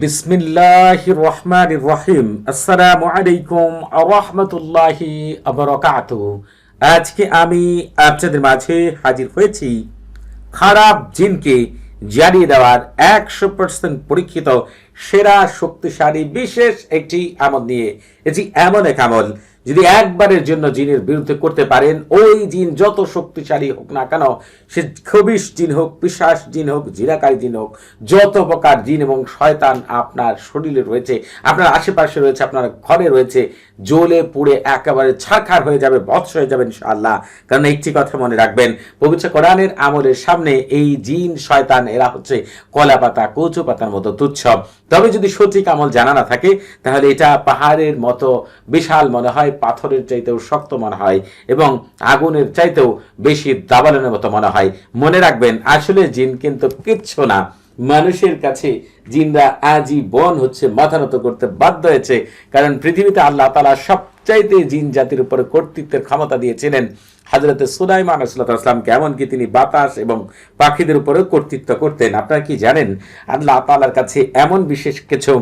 বিসমিল্লাহ রহমান রহিম। আসসালামু আলাইকুম রহমতুল্লাহি আবরকাত। আজকে আমি আপনাদের মাঝে হাজির হয়েছি খারাপ জিনকে জানিয়ে দেওয়ার একশো পার্সেন্ট পরীক্ষিত, সেরা, শক্তিশালী, বিশেষ একটি আমল নিয়ে। এটি এমন এক আমল যদি একবারের জন্য জিনের বিরুদ্ধে করতে পারেন, ওই জিন যত শক্তিশালী হোক না কেন, সে খবিশ জিন হোক পিশাস জিন হোক, জিরাকারী জিন হোক, যত প্রকার জিন এবং শয়তান আপনার শরীরে রয়েছে, আপনার আশেপাশে রয়েছে, আপনার ঘরে রয়েছে জ্বলে পুড়ে একেবারে ছারখার হয়ে যাবে, বৎস হয়ে যাবেন ইনশাআল্লাহ। কারণ একটি কথা মনে রাখবেন, পবিত্র কোরআনের আমলের সামনে এই জিন, শয়তান, এরা হচ্ছে কলা পাতা, কচু পাতার মতো তুচ্ছ। তবে যদি সঠিক আমল জানা না থাকে, তাহলে এটা পাহাড়ের মতো বিশাল মনে হয়, পাথরের চাইতেও শক্ত মনে হয় এবং আগুনের চাইতেও বেশি দাবালনের মতো মনে হয়। মনে রাখবেন, আসলে জিন কিন্তু কিচ্ছু না। মানুষের কাছে জিনরা আজীবন হচ্ছে মাথা নত করতে বাধ্য হয়েছে। কারণ পৃথিবীতে আল্লাহ তালা সবচাইতে জিন জাতির উপরে কর্তৃত্বের ক্ষমতা দিয়েছিলেন। হাজরতে সুলাইমান আসলামকে এমনকি তিনি বাতাস এবং পাখিদের উপরেও কর্তৃত্ব করতেন। আপনারা কি জানেন? আল্লাহ তালার কাছে এমন বিশেষ কিছু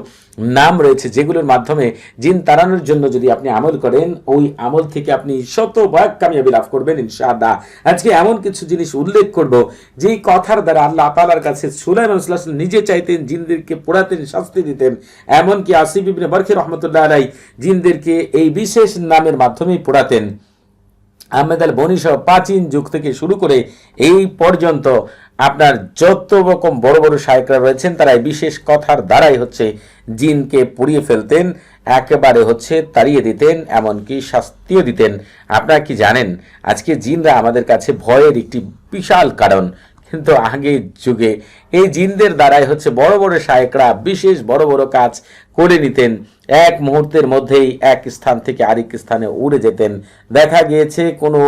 নাম রয়েছে যেগুলোর মাধ্যমে জিন তাড়ানোর জন্য যদি আপনি আমল করেন, ওই আমল থেকে আপনি শত ভাগ কামিয়াবি লাভ করবেন ইনশাআল্লাহ। আজকে এমন কিছু জিনিস উল্লেখ করব, যেই কথার দ্বারা আল্লাহ তালার কাছে সুলাইমান আসলাম নিজে চাইতেন জিনদেরকে পোড়াতেন, শাস্তি দিতেন। এমনকি আসিফ ইবনে বরখি রহমতুল্লাহ আলাই জিনদেরকে এই বিশেষ নামের মাধ্যমেই পোড়াতেন। আহমেদ আল বনি সহ প্রাচীন যুগ থেকে শুরু করে এই পর্যন্ত আপনার যত রকম বড় বড় শায়করা রয়েছেন, তারা এই বিশেষ কথার দ্বারাই হচ্ছে জিনকে পুড়িয়ে ফেলতেন, একেবারে হচ্ছে তাড়িয়ে দিতেন, এমনকি শাস্তিও দিতেন। আপনারা কি জানেন, আজকে জিনরা আমাদের কাছে ভয়ের একটি বিশাল কারণ। কিন্তু আগের যুগে। এই জিনদের দ্বারাই হচ্ছে বড় বড় শায়করা বিশেষ বড় বড় কাজ করে নিতেন। এক মুহূর্তের মধ্যেই এক স্থান থেকে আরেক স্থানে উড়ে যেতেন। দেখা গিয়েছে কোনো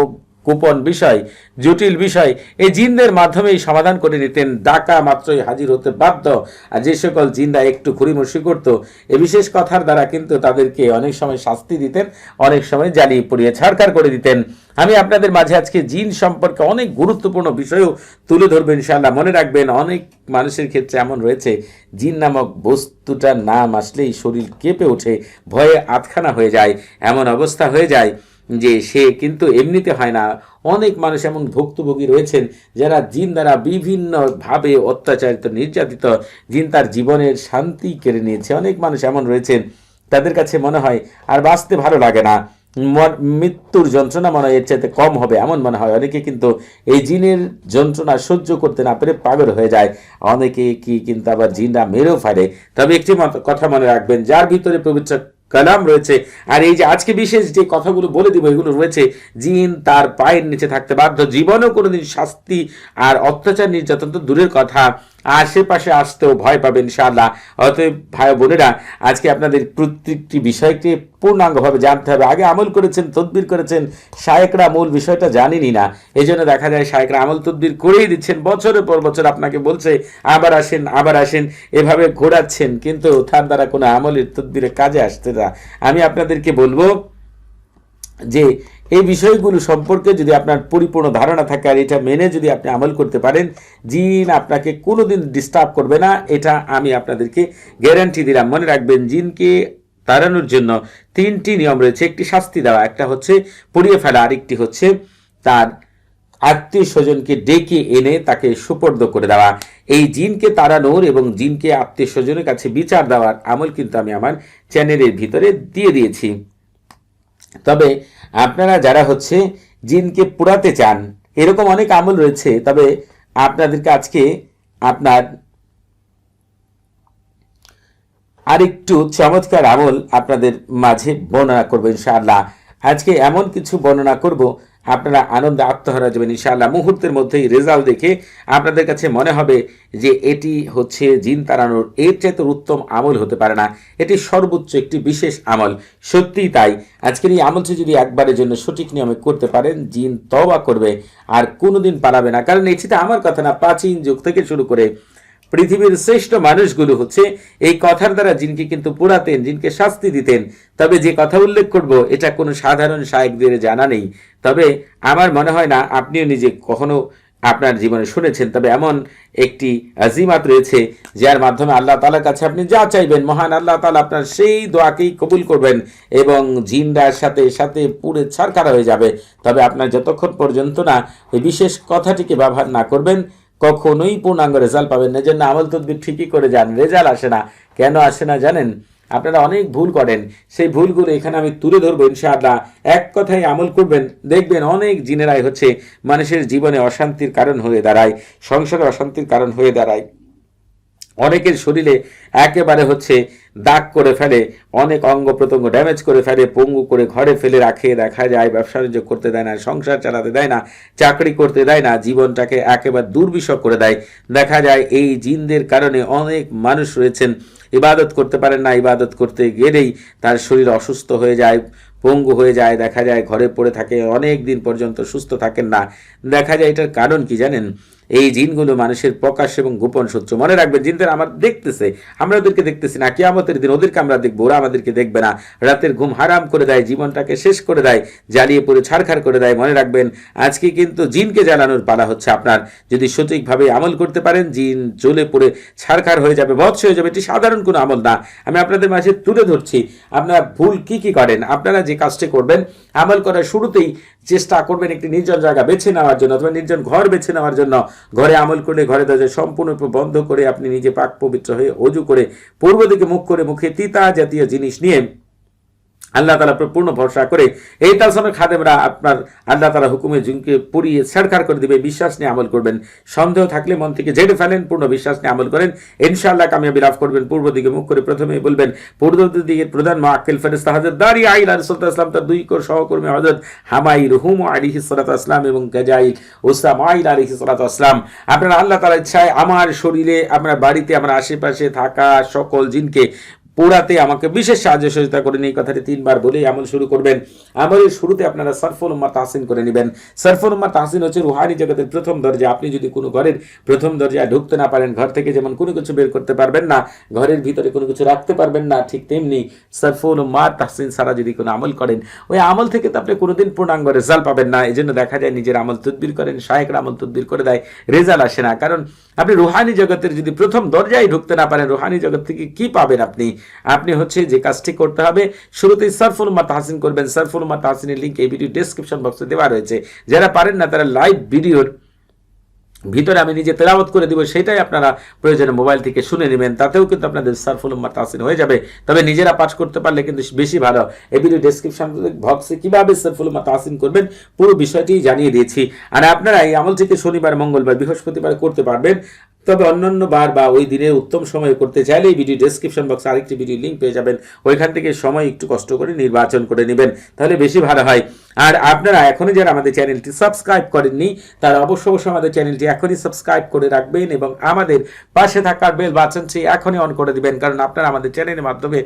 গোপন বিষয়, জটিল বিষয়, এই জিনদের মাধ্যমেই সমাধান করে নিতেন। ডাকা মাত্রই হাজির হতে বাধ্য। আর যে সকল জিনরা একটু খুরিমসি করত, এ বিশেষ কথার দ্বারা কিন্তু তাদেরকে অনেক সময় শাস্তি দিতেন, অনেক সময় জ্বালিয়ে পুড়িয়ে ছাড়কার করে দিতেন। আমি আপনাদের মাঝে আজকে জিন সম্পর্কে অনেক গুরুত্বপূর্ণ বিষয়ও তুলে ধরবেন ইনশাআল্লাহ। মনে রাখবেন, অনেক মানুষের ক্ষেত্রে এমন রয়েছে, জিন নামক বস্তুটার নাম আসলেই শরীর কেঁপে ওঠে, ভয়ে আতখানা হয়ে যায়, এমন অবস্থা হয়ে যায়। যে সে কিন্তু এমনিতে হয় না। অনেক মানুষ এমন ভুক্তভোগী রয়েছেন যারা জিন দ্বারা বিভিন্নভাবে অত্যাচারিত, নির্যাতিত, জিন তার জীবনের শান্তি কেড়ে নিয়েছে। অনেক মানুষ এমন রয়েছেন, তাদের কাছে মনে হয় আর বাঁচতে ভালো লাগে না। মৃত্যুর যন্ত্রণা মনে হয় এর চাইতে কম হবে, এমন মনে হয়। অনেকে কিন্তু এই জিনের যন্ত্রণা সহ্য করতে না পেরে পাগল হয়ে যায়। অনেকে কি কিন্তু আবার জিনরা মেরেও ফেলে। তবে একটি কথা মনে রাখবেন, যার ভিতরে পবিত্র কালাম রয়েছে। আর এই যে আজকে বিশেষ যে কথাগুলো বলে দিব, এগুলো রয়েছে, জিন তার পায়ের নিচে থাকতে বাধ্য। জীবনেও কোনোদিন শাস্তি আর অত্যাচার নির্যাতন তো দূরের কথা। আশেপাশে আসতেও ভয় পাবেন ইনশাআল্লাহ। অতএব ভাই বোনেরা, আজকে আপনাদের প্রত্যেকটি বিষয়কে পূর্ণাঙ্গভাবে জানতে হবে। আগে আমল করেছেন, তদবির করেছেন, শায়েকরা মূল বিষয়টা জানেনই না। এই জন্য দেখা যায় শায়েকরা আমল তদবির করেই দিচ্ছেন, বছরের পর বছর আপনাকে বলছে, আবার আসেন আবার আসেন, এভাবে ঘোরাচ্ছেন, কিন্তু তার দ্বারা কোনো আমলের তদবিরে কাজে আসতে না। আমি আপনাদেরকে বলব যে এই বিষয়গুলো সম্পর্কে যদি আপনার পরিপূর্ণ ধারণা থাকে আর এটা মেনে যদি আপনি আমল করতে পারেন, জিন আপনাকে কোনোদিন ডিস্টার্ব করবে না। এটা আমি আপনাদেরকে গ্যারান্টি দিলাম। মনে রাখবেন, জিনকে তাড়ানোর জন্য তিনটি নিয়ম রয়েছে। একটি শাস্তি দেওয়া, একটা হচ্ছে পুড়িয়ে ফেলা, আরেকটি হচ্ছে তার আত্মীয় স্বজনকে ডেকে এনে তাকে সুপর্দ করে দেওয়া। এই জিনকে তাড়ানোর এবং জিনকে আত্মীয় স্বজনের কাছে বিচার দেওয়ার আমল কিন্তু আমি আমার চ্যানেলের ভিতরে দিয়ে দিয়েছি। তবে আপনারা যারা হচ্ছে জিনকে পোড়াতে চান, এরকম অনেক আমল রয়েছে, তবে আপনাদেরকে আজকে আপনার আরেকটু চমৎকার আমল আপনাদের মাঝে বর্ণনা করব ইনশাআল্লাহ। আজকে এমন কিছু বর্ণনা করব আপনারা আনন্দে আত্মহারা যাবেন, ইনশাআল্লাহ। মুহূর্তের মধ্যেই রেজাল্ট দেখে আপনাদের কাছে মনে হবে যে এটি হচ্ছে জিন তাড়ানোর, এর চাইতে উত্তম আমল হতে পারে না। এটি সর্বোচ্চ একটি বিশেষ আমল। সত্যিই তাই। আজকের এই আমলটি যদি একবারের জন্য সঠিক নিয়মে করতে পারেন, জিন তবা করবে আর কোনোদিন পালাবে না। কারণ এটিতে আমার কথা না, প্রাচীন যুগ থেকে শুরু করে পৃথিবীর শ্রেষ্ঠ মানুষগুলো হচ্ছে এই কথার দ্বারা জিনকে কিন্তু পোড়াতেন, জিনকে শাস্তি দিতেন। তবে যে কথা উল্লেখ করব, এটা কোনো সাধারণ শায়েকদের জানা নেই। তবে আমার মনে হয় না, আপনিও নিজে কখনো আপনার জীবনে শুনেছেন, তবে এমন একটি আজিমাত রয়েছে, যার মাধ্যমে আল্লাহ তালার কাছে আপনি যা চাইবেন, মহান আল্লাহ তালা আপনার সেই দোয়াকেই কবুল করবেন এবং জিনটার সাথে সাথে পুরে ছাড়খাড়া হয়ে যাবে। তবে আপনার যতক্ষণ পর্যন্ত না ওই বিশেষ কথাটিকে ব্যবহার না করবেন কখনোই পূর্ণাঙ্গ রেজাল্ট পাবেন না। জন্য আমল তদ্বির ঠিকই করে যান রেজাল্ট আসে না। কেন আসে না জানেন? আপনারা অনেক ভুল করেন। সেই ভুলগুলো এখানে আমি তুলে ধরবো ইনশাআল্লাহ। এক কথায় আমল করবেন, দেখবেন অনেক জিনেরাই হচ্ছে মানুষের জীবনে অশান্তির কারণ হয়ে দাঁড়ায়, সংসারে অশান্তির কারণ হয়ে দাঁড়ায়। অনেকের শরীরে একেবারে হচ্ছে দাগ করে ফেলে, অনেক অঙ্গ প্রত্যঙ্গ ড্যামেজ করে ফেলে, পঙ্গু করে ঘরে ফেলে রাখে, দেখা যায় ব্যবসা বাণিজ্য করতে দেয় না, সংসার চালাতে দেয় না, চাকরি করতে দেয় না, জীবনটাকে একেবারে দুর্বিষহ করে দেয়। দেখা যায় এই জিনদের কারণে অনেক মানুষ রয়েছেন, ইবাদত করতে পারেন না, ইবাদত করতে গেলেই তার শরীর অসুস্থ হয়ে যায়, পঙ্গু হয়ে যায়, দেখা যায় ঘরে পড়ে থাকে, অনেক দিন পর্যন্ত সুস্থ থাকেন না। দেখা যায় এটার কারণ কি জানেন? এই জিনগুলো মানুষের প্রকাশ এবং গোপন শত্রু মনে রাখবেন জিনদের আমার দেখতেছে, আমরা ওদেরকে দেখতেছি না। কিয়ামতের দিন ওদেরকে আমরা দেখব, ওরা আমাদেরকে দেখবে না। রাতের ঘুম হারাম করে দেয়, জীবনটাকে শেষ করে দেয়, জ্বালিয়ে পড়ে ছাড়খাড় করে দেয়, মনে রাখবেন। আজকে কিন্তু জিনকে জ্বালানোর পালা হচ্ছে আপনার। যদি সঠিকভাবে আমল করতে পারেন, জিন জ্বলে পড়ে ছাড়খাড় হয়ে যাবে, বৎস হয়ে যাবে। এটি সাধারণ কোনো আমল না। আমি আপনাদের মাঝে তুলে ধরছি, আপনারা ভুল কি কি করেন? আপনারা যে কাজটি করবেন, আমল করার শুরুতেই চেষ্টা করবেন একটি নির্জন জায়গা বেছে নেওয়ার জন্য অথবা নির্জন ঘর বেছে নেওয়ার জন্য। ঘরে আমল করে ঘরে দরজা সম্পূর্ণরূপে বন্ধ করে আপনি নিজে পাক পবিত্র হয়ে অজু করে পূর্ব দিকে মুখ করে মুখে তিতা জাতীয় জিনিস নিয়ে আল্লাহ তালা পূর্ণ ভরসা করে এই তালসামের খাদেমরা আপনার আল্লাহ তালা হুকুমে জুমকে পুড়িয়ে ছাড়খাড় করে দিবে, বিশ্বাস নিয়ে আমল করবেন। সন্দেহ থাকলে মন থেকে জেড়ে ফেলেন, পূর্ণ বিশ্বাস নিয়ে আমল করেন। ইনশাআল্লাহ কামিয়াবি লাভ করবেন, পূর্ব দিকে মুখ করে প্রথমে বলবেন, পূর্ব দিকের প্রধান মা আকিল ফেরেস্তা হাজর দাঁড়িয়ে আইল আলসুল্লাহ আসলাম তার দুই কোর সহকর্মী হজরত হামাই রহুম আলী হিসরাত আসলাম এবং গাজাইল ওসাম আইল আলী হিসরাত আসলাম আপনারা আল্লাহ তালা ইচ্ছায় আমার শরীরে, আপনার বাড়িতে আমার আশেপাশে থাকা সকল জিনকে পোড়াতে আমাকে বিশেষ সাহায্য সহযোগিতা করেন এই কথাটি তিনবার বলেই আমল শুরু করবেন। আমলের শুরুতে আপনারা সরফুল উম্মা তাহসিন করে নেবেন। সরফুল উম্মা তাহসিন হচ্ছে রুহানি জগতের প্রথম দরজা। আপনি যদি কোনো ঘরের প্রথম দরজায় ঢুকতে না পারেন, ঘর থেকে যেমন কোনো কিছু বের করতে পারবেন না, ঘরের ভিতরে কোনো কিছু রাখতে পারবেন না, ঠিক তেমনি সরফুল উম্মা তাহসিন সারা যদি কোনো আমল করেন, ওই আমল থেকে তো আপনি কোনোদিন পূর্ণাঙ্গ রেজাল্ট পাবেন না। এই জন্য দেখা যায় নিজের আমল তদবির করেন শাহেকরা আমল তদবির করে দেয়, রেজাল্ট আসে না। কারণ আপনি রুহানি জগতের যদি প্রথম দরজায় ঢুকতে না পারেন, রুহানি জগৎ থেকে কি পাবেন আপনি? আপনি হচ্ছে যে কাজটি করতে হবে, শুরুতেই সারফুল উম্মা তাহসিন করবেন। সারফুল উম্মা তাহসিনের লিঙ্ক এই ভিডিও ডেসক্রিপশন বক্সে দেওয়া রয়েছে। যারা পারেন না, তারা লাইভ ভিডিওর ভিতরে আমি নিজে তেলাওয়াত করে দিব, সেটাই আপনারা প্রয়োজনে মোবাইল থেকে শুনে নেবেন। তাতেও কিন্তু আপনাদের সারফুল উম্মা তাহসিন হয়ে যাবে। তবে নিজেরা পাঠ করতে পারলে কিন্তু বেশি ভালো। এই ভিডিও ডেসক্রিপশন বক্সে কীভাবে সারফুল উম্মা তাহসিন করবেন, পুরো বিষয়টি জানিয়ে দিয়েছি। আর আপনারা এই আমল থেকে শনিবার, মঙ্গলবার, বৃহস্পতিবার করতে পারবেন। তবে অন্যান্য বার বা ওই দিনে উত্তম সময় করতে চাইলে এই ভিডিও ডেসক্রিপশন বক্সে আরেকটি ভিডিও লিঙ্ক পেয়ে যাবেন। ওইখান থেকে সময় একটু কষ্ট করে নির্বাচন করে নেবেন, তাহলে বেশি ভালো হয়। আর আপনারা এখনই যারা আমাদের চ্যানেলটি সাবস্ক্রাইব করেননি, তারা অবশ্য অবশ্যই আমাদের চ্যানেলটি এখনই সাবস্ক্রাইব করে রাখবেন এবং আমাদের পাশে থাকা বেল বাটনটি এখনই অন করে দিবেন, কারণ আপনারা আমাদের চ্যানেলের মাধ্যমে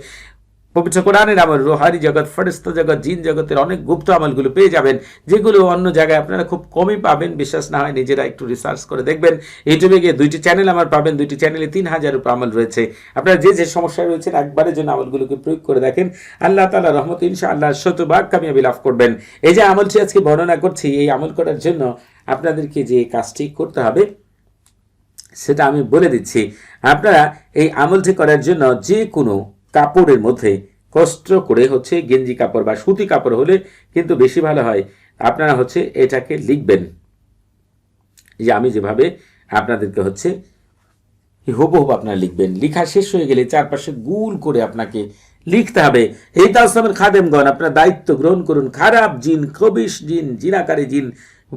পবিত্র কোরআনের আমল, রোহারি জগৎ ফরিস্ত জগৎ, জিন জগতের অনেক গুপ্ত আমলগুলো পেয়ে যাবেন, যেগুলো অন্য জায়গায় আপনারা খুব কমই পাবেন, বিশ্বাস না হয় নিজেরা একটু রিসার্চ করে দেখবেন। ইউটিউবে গিয়ে দুইটি চ্যানেল আমার পাবেন, দুইটি চ্যানেলে তিন হাজার উপর আমল রয়েছে। আপনারা যে যে সমস্যায় রয়েছেন, একবারের জন্য আমলগুলোকে প্রয়োগ করে দেখেন। আল্লাহ তালা রহমত ইনশা আল্লাহ শতভাগ কামিয়াবি লাভ করবেন। এই যে আমলটি আজকে বর্ণনা করছি, এই আমল করার জন্য আপনাদেরকে যে কাজটি করতে হবে, সেটা আমি বলে দিচ্ছি। আপনারা এই আমলটি করার জন্য যে কোনো কাপড়ের মধ্যে। কষ্ট করে হচ্ছে গেঞ্জি কাপড় বা সুতি কাপড় হলে কিন্তু বেশি ভালো হয়। আপনারা হচ্ছে এটাকে লিখবেন। যে আমি যেভাবে আপনাদেরকে হচ্ছে হুবহুব আপনারা লিখবেন। লিখা শেষ হয়ে গেলে চারপাশে গুল করে আপনাকে লিখতে হবে। এই তাসলামের খাদেমগণ, আপনার দায়িত্ব গ্রহণ করুন। খারাপ জিন কবিশ জিন, জিনাকারী জিন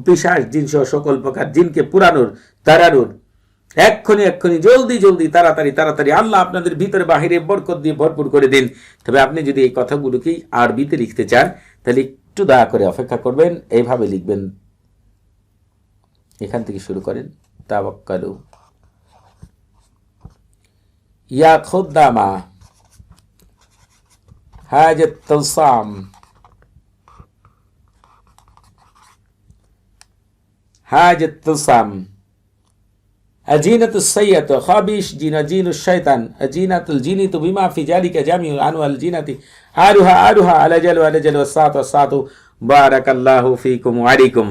পিসাস জিন সহ সকল প্রকার জিনকে পুরানোর তারানোর এক্ষুনি এক্ষুনি, জলদি জলদি, তাড়াতাড়ি তাড়াতাড়ি। আল্লাহ আপনাদের ভিতরে বাহিরে বরকত দিয়ে ভরপুর করে দিন। তবে আপনি যদি এই কথাগুলোকেই আরবিতে লিখতে চান, তাহলে একটু দয়া করে অপেক্ষা করবেন। এইভাবে লিখবেন। এখান থেকে শুরু করেন। তাবাক্কালু ইয়া খুদ্দামা হাজত তলসাম। আজিনাতুস সাইয়াত খাবিশ জিনা জিনুস শয়তান আজিনাতুল জিনি তো বিমা ফি জালিকা জামিউ আনু আল জিনাতি আরুহা আরুহা আলাজালু আলাজালু সাত সাতু বারাকাল্লাহু ফিকুম আলাইকুম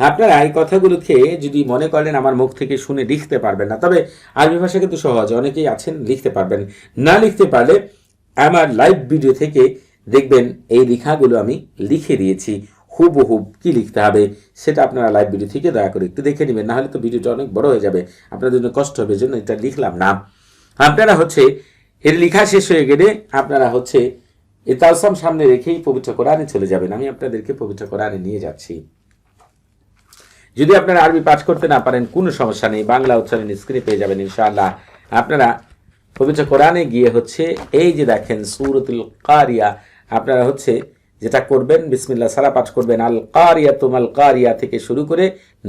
আপনারা এই কথাগুলো খেয়ে যদি মনে করেন আমার মুখ থেকে শুনে লিখতে পারবেন না। তবে আরবি ভাষা কিন্তু সহজ, অনেকেই আছেন লিখতে পারবেন। না লিখতে পারলে আমার লাইভ ভিডিও থেকে দেখবেন এই লেখাগুলো আমি লিখে দিয়েছি। হুবহুব কি লিখতে হবে সেটা আপনারা লাইভ ভিডিও থেকে দয়া করে একটু দেখে নেবেন, নাহলে তো ভিডিওটা অনেক বড় হয়ে যাবে। আপনাদের জন্য কষ্ট হবে জন্য এটা লিখলাম না। আপনারা হচ্ছে এর লেখা শেষ হয়ে গেলে আপনারা হচ্ছে এ তালসাম সামনে রেখেই পবিত্র কোরআনে চলে যাবেন। আমি আপনাদেরকে পবিত্র কোরআনে নিয়ে যাচ্ছি। যদি আপনারা আরবি পাঠ করতে না পারেন, কোনো সমস্যা নেই, বাংলা উচ্চারণ স্ক্রিনে পেয়ে যাবেন ইনশাআল্লাহ। আপনারা পবিত্র কোরআনে গিয়ে হচ্ছে এই যে দেখেন সুরতুল কারিয়া, আপনারা হচ্ছে যেটা করবেন বিসমিল্লা সারা পাঠ করবেন, আল কারিয়া তুমাল কারিয়া থেকে শুরু করে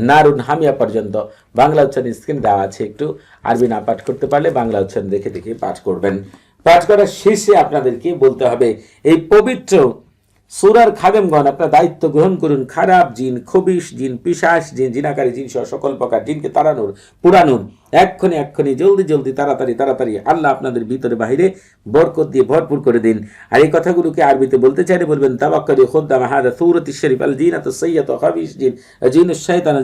নারুন হামিয়া পর্যন্ত। বাংলা উচ্চারণ স্ক্রিন দেওয়া আছে একটু। আরবি না পাঠ করতে পারলে বাংলা উচ্চারণ দেখে দেখে পাঠ করবেন। পাঠ করার শেষে আপনাদেরকে বলতে হবে, এই পবিত্র সুরার খাদেমগণ আপনার দায়িত্ব গ্রহণ করুন। খারাপ জিন খবিস জিন পিসাস জিন, জিনাকারী জিন সহ সকল প্রকার জিনকে তাড়ানোর পুরানুন এক্ষণে এক্ষণে জলদি জলদি, তাড়াতাড়ি তাড়াতাড়ি আল্লাহ আপনাদের ভিতরে বাহিরে বরকত দিয়ে ভরপুর করে দিন। আর এই কথাগুলোকে আরবিতে বলতে চাইলে বলবেন তাবাক্কারি খোদ্দাম হাদা সৌরতি শরীফ আল জিনাত সৈয়দ খবিস জিন জিন শৈতান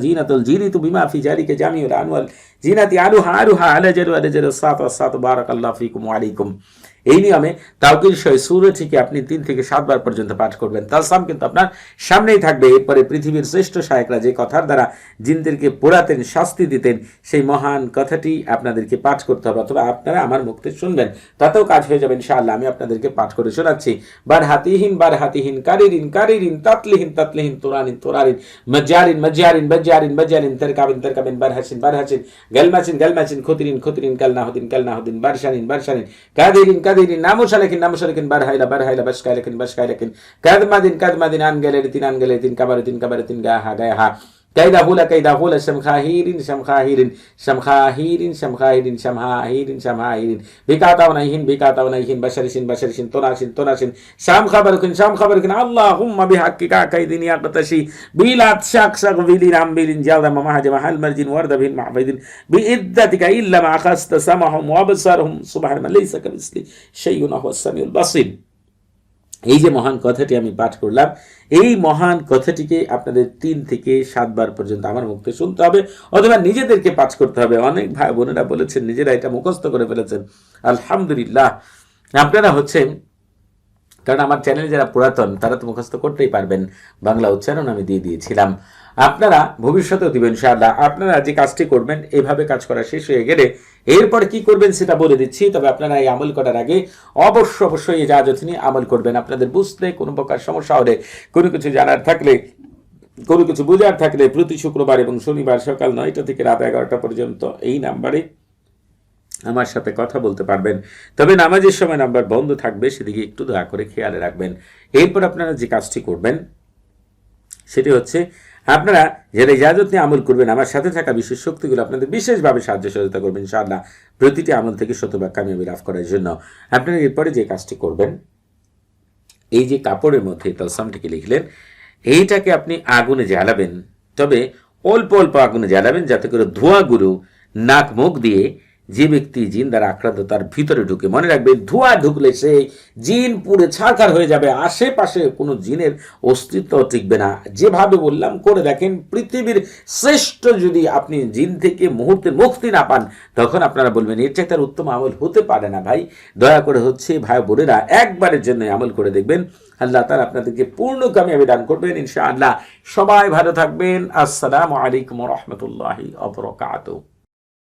জিনিতু বিমা ফি জারিকে জামিউল আনওয়াল জিনাতি আলুহা আলুহা আলাজারু আলাজারু সাত সাত বারাক আল্লাহ ফিকুম আলাইকুম। এই নিয়মে তাওকিল সহি সুরঠিকে আপনি তিন থেকে সাতবার পর্যন্ত পাঠ করবেন। তালসাম কিন্তু আপনার সামনেই থাকবে। এরপরে পৃথিবীর শ্রেষ্ঠ শায়করা যে কথার দ্বারা জিনদেরকে পোড়াতেন, শাস্তি দিতেন, সেই মহান কথাটি আপনাদেরকে পাঠ করতে হবে অথবা আপনারা আমার মুক্তি শুনবেন। তাতেও কাজ হয়ে যাবে ইনশাআল্লাহ। আমি আপনাদেরকে পাঠ করে শোনাচ্ছি। বার হাতিহীন বার হাতিহীন, কারিরিন কারিরিন, তাতলিহীন তাতলিহীন, তোরানিন, তোরারিন, মজ্জারিন মজ্জারিন বজ্জারিন বজ্জারিন তেরকাবিন তেরকাবিন বার হাসিন গলমাচিন গলমাচিন খুতিরিন খুতিরিন কালনাহুদিন কালনাহুদিন বারশানিন বারশানিন কাদিরিন কাদিরিন নামুশালেকিন নামুশালেকিন বার হাইলা বার হাইলা বাসকাইলেকিন বাসকাইলেকিন কাদমাদিন কাদমাদিন কাবারে তিন গা হা গাহা গাহা كيدا هولا كيدا هولا شمخاهيرين شمخاهيرين شمخاهيرين شمخاهيرين شمخاهيرين شمخاهيرين. بكاتا ونايهين بكاتا ونايهين بشرشين بشرشين تناشين تناشين شام خبركن شام خبركن. اللهم بحقك كيدين يقتشي بيلات شاك شاك بيلين عم بيلين. جاودا مماها جماها المرجين ورد بهن معبدين بإذتك إلا ما أخذت سمعهم وأبصارهم. سبحان من ليس كمثله شيء وهو السميع البصير. এই যে মহান কথাটি আমি পাঠ করলাম, এই মহান কথাটিকে আপনাদের তিন থেকে সাতবার পর্যন্ত আমার মুখে শুনতে হবে, অথবা নিজেদেরকে পাঠ করতে হবে। অনেক ভাই বোনেরা বলেছেন, নিজেরা এটা মুখস্থ করে ফেলেছেন। আলহামদুলিল্লাহ। আপনারা হচ্ছেন কারণ আমার চ্যানেলে যারা পুরাতন, তারা তো মুখস্থ করতেই পারবেন। বাংলা উচ্চারণ আমি দিয়ে দিয়েছিলাম। আপনারা ভবিষ্যতেও দিবেন ইনশাআল্লাহ, আপনারা যে কাজটি করবেন, এভাবে কাজ করা শেষ হয়ে গেলে এরপর কি করবেন সেটা বলে দিচ্ছি, তবে আপনারা এই আমল করার আগে অবশ্য অবশ্যই এই জাহাজত নিয়ে আমল করবেন। আপনাদের বুঝতে কোনো প্রকার সমস্যা হলে, কোনো কিছু জানার থাকলে, কোনো কিছু বোঝার থাকলে প্রতি শুক্রবার এবং শনিবার সকাল নয়টা থেকে রাত এগারোটা পর্যন্ত এই নাম্বারে আমার সাথে কথা বলতে পারবেন। তবে নামাজের সময় নাম্বার বন্ধ থাকবে, সেদিকে একটু দয়া করে খেয়ালে রাখবেন। এরপর আপনারা যে কাজটি করবেন, সেটি হচ্ছে আপনারা যারা ইজাজত নিয়ে আমল করবেন, আমার সাথে থাকা বিশেষ শক্তিগুলো আপনাদের বিশেষভাবে সাহায্য সহযোগিতা করবেন, ইনশাআল্লাহ। প্রতিটি আমল থেকে শতভাগ কামিয়াবি লাভ করার জন্য। আপনারা এরপরে যে কাজটি করবেন, এই যে কাপড়ের মধ্যে তলসামটিকে লিখলেন, এইটাকে আপনি আগুনে জ্বালাবেন। তবে অল্প অল্প আগুনে জ্বালাবেন, যাতে করে ধোঁয়াগুলো নাক মুখ দিয়ে যে ব্যক্তি জিন দ্বারা আক্রান্ত, তার ভিতরে ঢুকে মনে রাখবে, ধোঁয়া ঢুকলে সে জিন পুড়ে ছাড়খার হয়ে যাবে, আশেপাশে কোনো জিনের অস্তিত্ব টিকবে না। যেভাবে বললাম, করে দেখেন, পৃথিবীর শ্রেষ্ঠ যদি আপনি জিন থেকে মুহূর্তে মুক্তি না পান, তখন আপনারা বলবেন এর চাইতে আর উত্তম আমল হতে পারে না ভাই। দয়া করে হচ্ছে, ভাই বোনেরা, একবারের জন্য আমল করে দেখবেন। আল্লাহ তার আপনাদেরকে পূর্ণ কামিয়াবি দান করবেন, ইনশাআল্লাহ। সবাই ভালো থাকবেন। আসসালামু আলাইকুম রহমতুল্লাহি অবরকাত